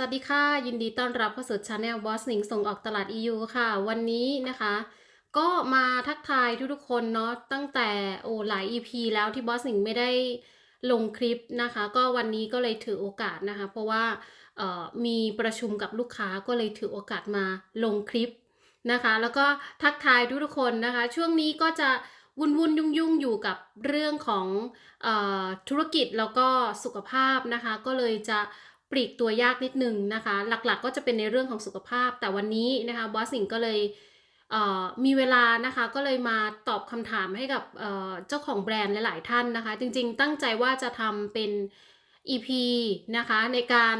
สวัสดีค่ะ ยินดีต้อนรับเข้าสู่ช anel บอสหนิงส่งออกตลาด EU ค่ะ วันนี้นะคะ ก็มาทักทายทุกๆคนเนาะตั้งแต่โอ้หลาย EP แล้วที่บอสหนิงไม่ได้ลงคลิปนะคะ ก็วันนี้ก็เลยถือโอกาสนะคะ เพราะว่าเอ่อมีประชุมกับลูกค้าก็เลยถือโอกาสมาลงคลิปนะคะ แล้วก็ทักทายทุกๆคนนะคะ ช่วงนี้ก็จะวุ่นวุ่นยุ่งยุ่งๆอยู่กับเรื่องของอธุรกิจแล้วก็สุขภาพนะคะ ก็เลยจะ ปลีกตัวยากนิดนึงนะคะ หลักๆก็จะเป็นในเรื่องของสุขภาพ แต่วันนี้นะคะบอสสิงก็เลยเมีเวลานะคะก็เลยมาตอบคำถามให้กับเเจ้าของแบรนด์หลายๆท่านนะคะ จริงๆ ตั้งใจว่าจะทำเป็น EP นะคะในการ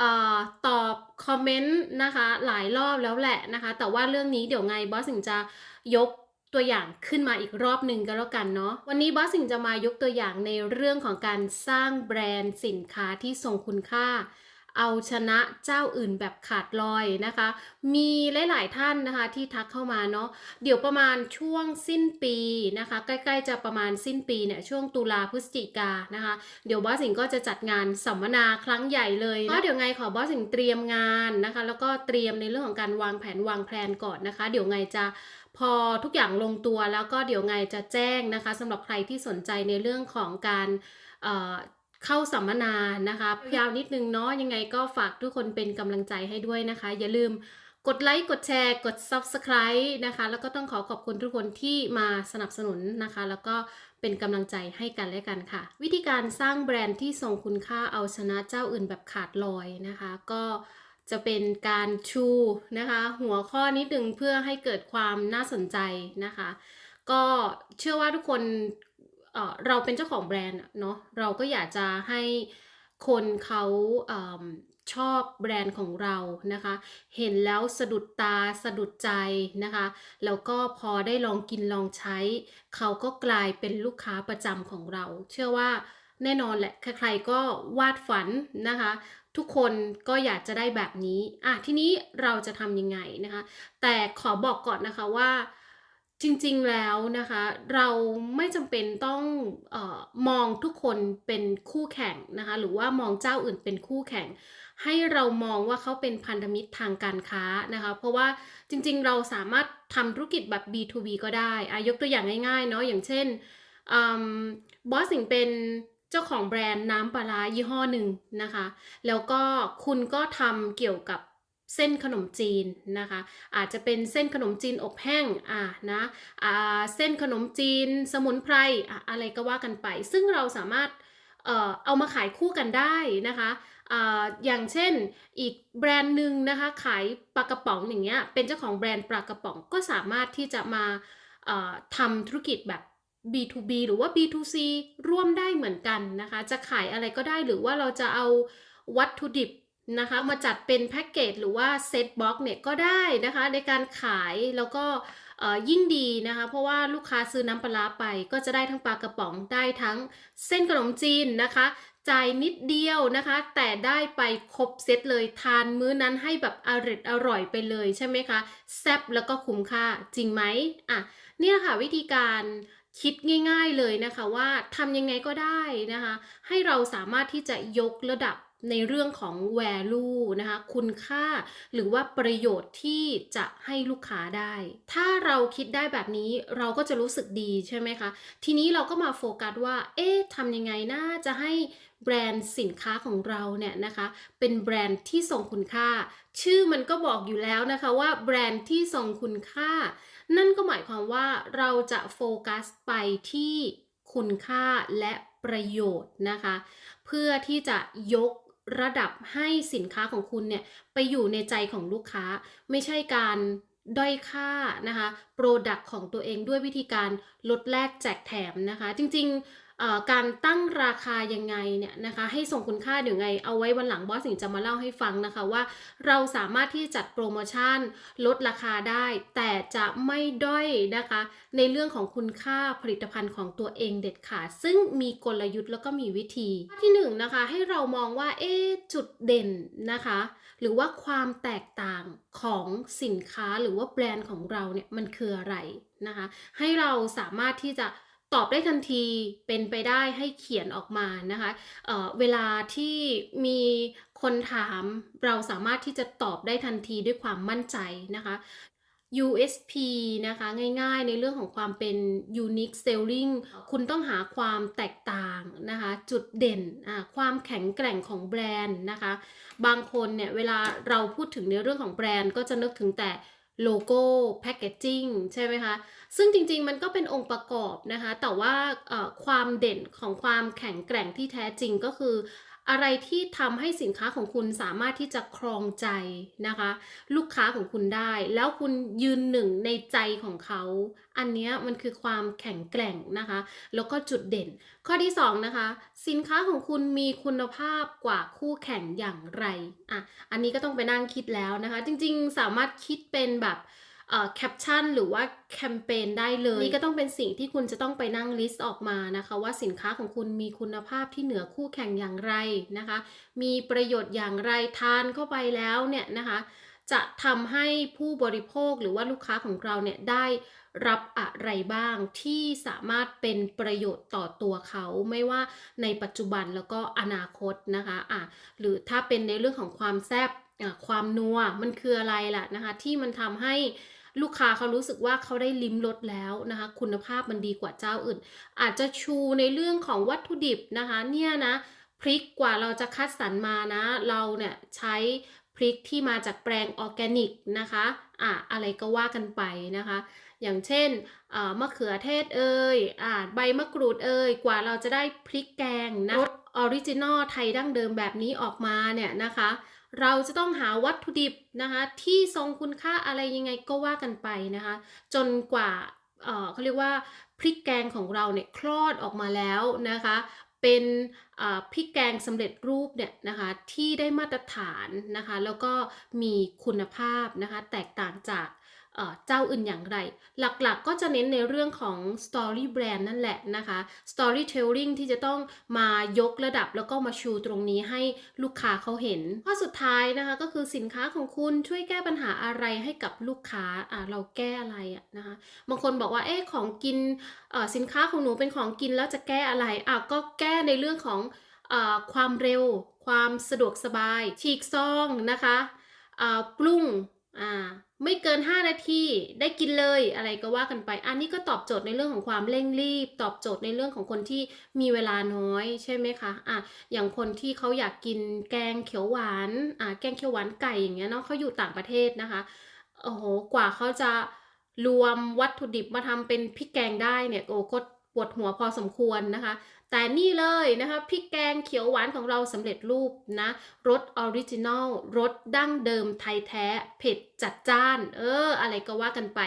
ออตอบคอมเมนต์นะคะหลายรอบแล้วแหละนะคะ แต่ว่าเรื่องนี้เดี๋ยวไงบอสสิงจะยก ตัวอย่างขึ้นมาอีกรอบหนึ่งก็แล้วกันเนาะวันนี้บอสสิงจะมายกตัวอย่างในเรื่องของการสร้างแบรนด์สินค้าที่ทรงคุณค่า เอาชนะเจ้าอื่นแบบขาดลอยนะคะ มีหลาย ๆ ท่านนะคะที่ทักเข้ามาเนาะเดี๋ยวประมาณช่วงสิ้นปีนะคะ ใกล้ ๆ จะประมาณสิ้นปีเนี่ยช่วงตุลาพฤศจิกานะคะ เดี๋ยวบอสสิงก็จะจัดงานสัมมนาครั้งใหญ่เลยก็เดี๋ยวไงขอบอสสิงเตรียมงานนะคะ แล้วก็เตรียมในเรื่องของการวางแผนวางแผนก่อนนะคะ เดี๋ยวไงจะ พอทุกอย่างลงตัวแล้วก็เดี๋ยวไงจะแจ้งนะคะสำหรับใครที่สนใจในเรื่องของการเเข้าสัมมนานะคะยาวนิดนึงเนาะยังไงก็ฝากทุกคนเป็นกำลังใจให้ด้วยนะคะ อย่าลืมกดไลค์กดแชร์กด Subscribe นะคะ แล้วก็ต้องขอขอบคุณทุกคนที่มาสนับสนุนนะคะ แล้วก็เป็นกำลังใจให้กันและกันค่ะ วิธีการสร้างแบรนด์ที่ทรงคุณค่าเอาชนะเจ้าอื่นแบบขาดลอยนะคะ ก็ จะเป็นการชูนะคะ หัวข้อนิดหนึ่งเพื่อให้เกิดความน่าสนใจนะคะ ก็เชื่อว่าทุกคนเเราเป็นเจ้าของแบรนด์เนาะเราก็อยากจะให้คนเขาเชอบแบรนด์ของเรานะคะ เห็นแล้วสะดุดตาสะดุดใจนะคะ แล้วก็พอได้ลองกินลองใช้ เขาก็กลายเป็นลูกค้าประจำของเรา เชื่อว่าแน่นอนแหละ ใครๆก็วาดฝันนะคะ ทุกคนก็อยากจะได้แบบนี้อะทีนี้เราจะทำยังไงนะคะ แต่ขอบอกก่อนนะคะว่าจริงๆแล้วนะคะ เราไม่จำเป็นต้องออมองทุกคนเป็นคู่แข่งนะคะ หรือว่ามองเจ้าอื่นเป็นคู่แข่ง ให้เรามองว่าเขาเป็นพันธมิตรทางการค้านะคะ เพราะว่าจริงๆเราสามารถทำธุรกิจแบบ B2B ก็ได้อายกตัวอย่างง่ายๆเนาะอย่างเช่นบอสสิงเป็น เจ้าของแบรนด์น้ำปลายี่ห้อหนึ่งนะคะ แล้วก็คุณก็ทำเกี่ยวกับเส้นขนมจีนนะคะ อาจจะเป็นเส้นขนมจีนอบแห้งอะนะอ่าเส้นขนมจีนสมุนไพรอะอะไรก็ว่ากันไป ซึ่งเราสามารถเอ่อเอามาขายคู่กันได้นะคะอ่าอย่างเช่นอีกแบรนด์หนึ่งนะคะขายปลากระป๋องอย่างเงี้ยเป็นเจ้าของแบรนด์ปลากระป๋องก็สามารถที่จะมาทำธุรกิจแบบ B2B หรือว่า B2C ร่วมได้เหมือนกันนะคะ จะขายอะไรก็ได้หรือว่าเราจะเอาวัตถุดิบนะคะ มาจัดเป็นแพ็กเกจหรือว่าเซตบ็อกเนี่ยก็ได้นะคะ ในการขายแล้วก็ยิ่งดีนะคะ เพราะว่าลูกค้าซื้อน้ำปลาไป ก็จะได้ทั้งปลากระป๋องได้ทั้งเส้นขนมจีนนะคะจ่ายนิดเดียวนะคะ แต่ได้ไปครบเซตเลยทานมื้อนั้นให้แบบอร่อยอร่อยไปเลยใช่ไหมคะแซ่บแล้วก็คุ้มค่าจริงไหมอะนี่ยค่ะวิธีการ คิดง่าย ๆเลยนะคะว่าทำยังไงก็ได้นะคะ ให้เราสามารถที่จะยกระดับในเรื่องของ value นะคะ คุณค่าหรือว่าประโยชน์ที่จะให้ลูกค้าได้ ถ้าเราคิดได้แบบนี้เราก็จะรู้สึกดีใช่ไหมคะ ทีนี้เราก็มาโฟกัสว่า เอ๊ะทำยังไงน่าจะให้ แบรนด์สินค้าของเราเนี่ยนะคะ เป็นแบรนด์ที่ทรงคุณค่า ชื่อมันก็บอกอยู่แล้วนะคะว่าแบรนด์ที่ทรงคุณค่า นั่นก็หมายความว่าเราจะโฟกัสไปที่คุณค่าและประโยชน์นะคะ เพื่อที่จะยกระดับให้สินค้าของคุณเนี่ยไปอยู่ในใจของลูกค้า ไม่ใช่การด้อยค่านะคะโปรดักของตัวเองด้วยวิธีการลดแลกแจกแถมนะคะ จริงๆ การตั้งราคายังไงเนี่ยนะคะให้ส่งคุณค่าเดี๋ยวไง เอาไว้วันหลังบอสสิงจะมาเล่าให้ฟังนะคะว่า เราสามารถที่จัดโปรโมชั่นลดราคาได้ แต่จะไม่ด้อยนะคะ ในเรื่องของคุณค่าผลิตภัณฑ์ของตัวเองเด็ดขาดซึ่งมีกลยุทธ์แล้วก็มีวิธีที่หนึ่งนะคะให้เรามองว่าเอ๊จุดเด่นนะคะ หรือว่าความแตกต่างของสินค้าหรือว่าแบรนด์ของเราเนี่ยมันคืออะไรนะคะ ให้เราสามารถที่จะ ตอบได้ทันทีเป็นไปได้ให้เขียนออกมานะคะเออเวลาที่มีคนถามเราสามารถที่จะตอบได้ทันทีด้วยความมั่นใจนะคะ USP นะคะง่ายๆในเรื่องของความเป็น unique selling คุณต้องหาความแตกต่างนะคะจุดเด่นอ่าความแข็งแกร่งของแบรนด์นะคะ บางคนเนี่ยเวลาเราพูดถึงในเรื่องของแบรนด์ก็จะนึกถึงแต่ โลโก้แพคเกจจิ้งใช่ไหมคะ ซึ่งจริงๆมันก็เป็นองค์ประกอบนะคะ แต่ว่าความเด่นของความแข็งแกร่งที่แท้จริงก็คือ อะไรที่ทำให้สินค้าของคุณสามารถที่จะครองใจนะคะ ลูกค้าของคุณได้ แล้วคุณยืนหนึ่งในใจของเขา อันนี้มันคือความแข็งแกร่งนะคะ แล้วก็จุดเด่น ข้อที่สองนะคะ สินค้าของคุณมีคุณภาพกว่าคู่แข่งอย่างไรอะอันนี้ก็ต้องไปนั่งคิดแล้วนะคะ จริงๆ สามารถคิดเป็นแบบ แคปชั่นหรือว่าแคมเปญได้เลย นี่ก็ต้องเป็นสิ่งที่คุณจะต้องไปนั่งลิสต์ออกมานะคะ ว่าสินค้าของคุณมีคุณภาพที่เหนือคู่แข่งอย่างไรนะคะ มีประโยชน์อย่างไรทานเข้าไปแล้วเนี่ยนะคะจะทำให้ผู้บริโภคหรือว่าลูกค้าของเราเนี่ยได้รับอะไรบ้างที่สามารถเป็นประโยชน์ต่อตัวเขาไม่ว่าในปัจจุบันแล้วก็อนาคตนะคะอะหรือถ้าเป็นในเรื่องของความแซ่บอะความนัวมันคืออะไรล่ะนะคะที่มันทำให้ ลูกค้าเขารู้สึกว่าเขาได้ลิ้มรสแล้วนะคะ คุณภาพมันดีกว่าเจ้าอื่น อาจจะชูในเรื่องของวัตถุดิบนะคะ เนี่ยนะพริกกว่าเราจะคัดสรรมานะ เราเนี่ยใช้พริกที่มาจากแปลงออร์แกนิกนะคะอะอะไรก็ว่ากันไปนะคะ อย่างเช่นมะเขือเทศเอ่ยอ่าใบมะกรูดเอ่ยกว่าเราจะได้พริกแกงนะรสออริจินอลไทยดั้งเดิมแบบนี้ออกมาเนี่ยนะคะ เราจะต้องหาวัตถุดิบนะคะที่ทรงคุณค่าอะไรยังไงก็ว่ากันไปนะคะ จนกว่าเเขาเรียกว่าพริกแกงของเราเนี่ยคลอดออกมาแล้วนะคะเป็นพริกแกงสำเร็จรูปเนี่ยนะคะที่ได้มาตรฐานนะคะแล้วก็มีคุณภาพนะคะแตกต่างจาก เจ้าอื่นอย่างไร หลักๆกก็จะเน้นในเรื่องของ Story Brand นั่นแหละนะคะ Storytelling ที่จะต้องมายกระดับแล้วก็มาชูตรงนี้ให้ลูกค้าเขาเห็น ข้อสุดท้ายนะคะก็คือสินค้าของคุณช่วยแก้ปัญหาอะไรให้กับลูกค้าอ่าเราแก้อะไรอะนะคะ บางคนบอกว่าเอ๊ะของกินสินค้าของหนูเป็นของกินแล้วจะแก้อะไรอะก็แก้ในเรื่องของอความเร็ว ความสะดวกสบาย ฉีกซองนะคะปรุง อ่า ไม่เกิน 5 นาที ได้กินเลยอะไรก็ว่ากันไป อันนี้ก็ตอบโจทย์ในเรื่องของความเร่งรีบ ตอบโจทย์ในเรื่องของคนที่มีเวลาน้อยใช่ไหมคะ อะ อย่างคนที่เขาอยากกินแกงเขียวหวาน อ่า แกงเขียวหวานไก่อย่างเงี้ยเนาะเขาอยู่ต่างประเทศนะคะ โอ้โห กว่าเขาจะรวมวัตถุดิบมาทำเป็นพริกแกงได้เนี่ย โอ้ก็ปวดหัวพอสมควรนะคะ แต่นี่เลยนะคะพริกแกงเขียวหวานของเราสำเร็จรูปนะรสออริจินอลรสดั้งเดิมไทยแท้ เผ็ดจัดจ้าน เออ อะไรก็ว่ากันไป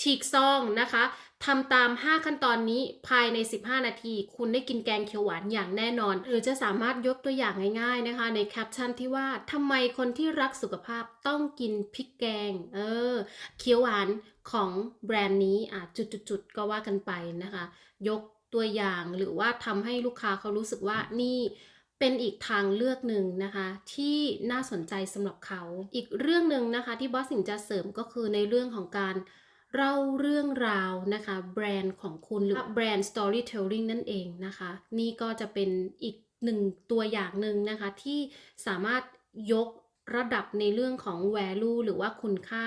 ฉีกซองนะคะทำตาม 5 ขั้นตอนนี้ภายใน 15 นาที คุณได้กินแกงเขียวหวานอย่างแน่นอน หรือจะสามารถยกตัวอย่างง่าย ๆนะคะ ในแคปชั่นที่ว่าทำไมคนที่รักสุขภาพต้องกินพริกแกง เออ เขียวหวานของแบรนด์นี้อะจุดๆๆก็ว่ากันไปนะคะ ยก ตัวอย่าง หรือว่าทำให้ลูกค้าเขารู้สึกว่านี่เป็นอีกทางเลือกหนึ่งนะคะ ที่น่าสนใจสำหรับเขา อีกเรื่องหนึ่งนะคะที่บอสสิงจะเสริมก็คือในเรื่องของการเล่าเรื่องราวนะคะแบรนด์ของคุณหรือแบรนด์ storytelling นั่นเองนะคะ นี่ก็จะเป็นอีกหนึ่งตัวอย่างหนึ่งนะคะที่สามารถยก ระดับในเรื่องของ value หรือว่าคุณค่า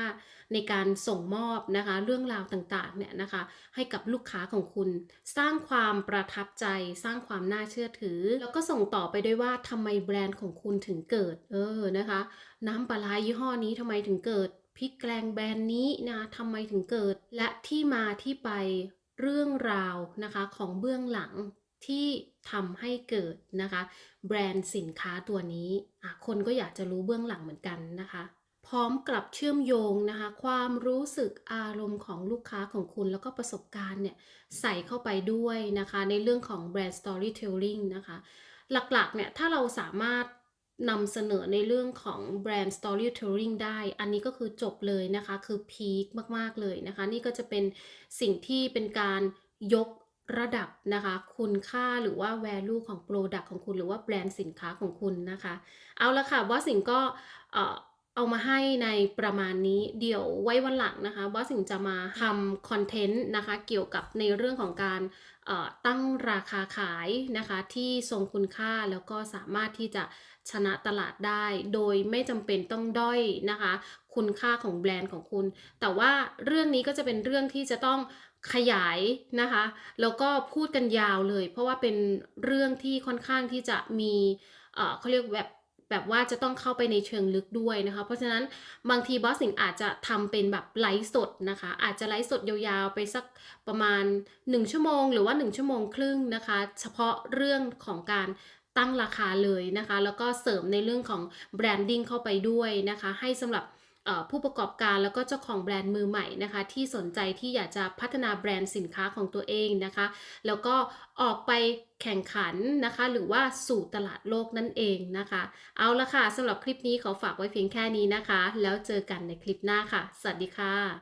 ในการส่งมอบนะคะ เรื่องราวต่างๆเนี่ยนะคะ ให้กับลูกค้าของคุณ สร้างความประทับใจ สร้างความน่าเชื่อถือ แล้วก็ส่งต่อไปด้วยว่าทำไมแบรนด์ของคุณถึงเกิด เออนะคะ น้ำปลายี่ห้อนี้ทำไมถึงเกิดพริกแกงแบรนด์นี้นะทำไมถึงเกิด และที่มาที่ไปเรื่องราวนะคะของเบื้องหลัง ที่ทำให้เกิดนะคะ แบรนด์สินค้าตัวนี้คนก็อยากจะรู้เบื้องหลังเหมือนกันนะคะ พร้อมกลับเชื่อมโยงนะคะ ความรู้สึกอารมณ์ของลูกค้าของคุณแล้วก็ประสบการณ์เนี่ยใส่เข้าไปด้วยนะคะ ในเรื่องของแบรนด์ storytelling นะคะ หลักๆเนี่ยถ้าเราสามารถนำเสนอในเรื่องของแบรนด์ storytelling ได้ อันนี้ก็คือจบเลยนะคะ คือพีคมาก ๆ เลยนะคะ นี่ก็จะเป็นสิ่งที่เป็นการยก ระดับนะคะ คุณค่าหรือว่า value ของ product ของคุณหรือว่าแบรนด์สินค้าของคุณนะคะ เอาละค่ะว่าสิ่งก็เอามาให้ในประมาณนี้เดี๋ยวไว้วันหลังนะคะบอสสิงจะมาทำคอนเทนต์นะคะ เกี่ยวกับในเรื่องของการตั้งราคาขายนะคะ ที่ทรงคุณค่าแล้วก็สามารถที่จะชนะตลาดได้ โดยไม่จำเป็นต้องด้อยนะคะ คุณค่าของแบรนด์ของคุณ แต่ว่าเรื่องนี้ก็จะเป็นเรื่องที่จะต้อง ขยายนะคะ แล้วก็พูดกันยาวเลย เพราะว่าเป็นเรื่องที่ค่อนข้างที่จะมีเขาเรียกแบบแบบว่าจะต้องเข้าไปในเชิงลึกด้วยนะคะ เพราะฉะนั้นบางทีบอสสิงอาจจะทำเป็นแบบไลฟ์สดนะคะ อาจจะไลฟ์สดยาวๆไปสักประมาณ 1 ชั่วโมง หรือว่า 1 ชั่วโมงครึ่งนะคะ เฉพาะเรื่องของการตั้งราคาเลยนะคะ แล้วก็เสริมในเรื่องของแบรนดิ้งเข้าไปด้วยนะคะ ให้สำหรับ ผู้ประกอบการแล้วก็เจ้าของแบรนด์มือใหม่นะคะที่สนใจที่อยากจะพัฒนาแบรนด์สินค้าของตัวเองนะคะ แล้วก็ออกไปแข่งขันนะคะ หรือว่าสู่ตลาดโลกนั่นเองนะคะ เอาละค่ะสำหรับคลิปนี้ขอฝากไว้เพียงแค่นี้นะคะ แล้วเจอกันในคลิปหน้าค่ะ สวัสดีค่ะ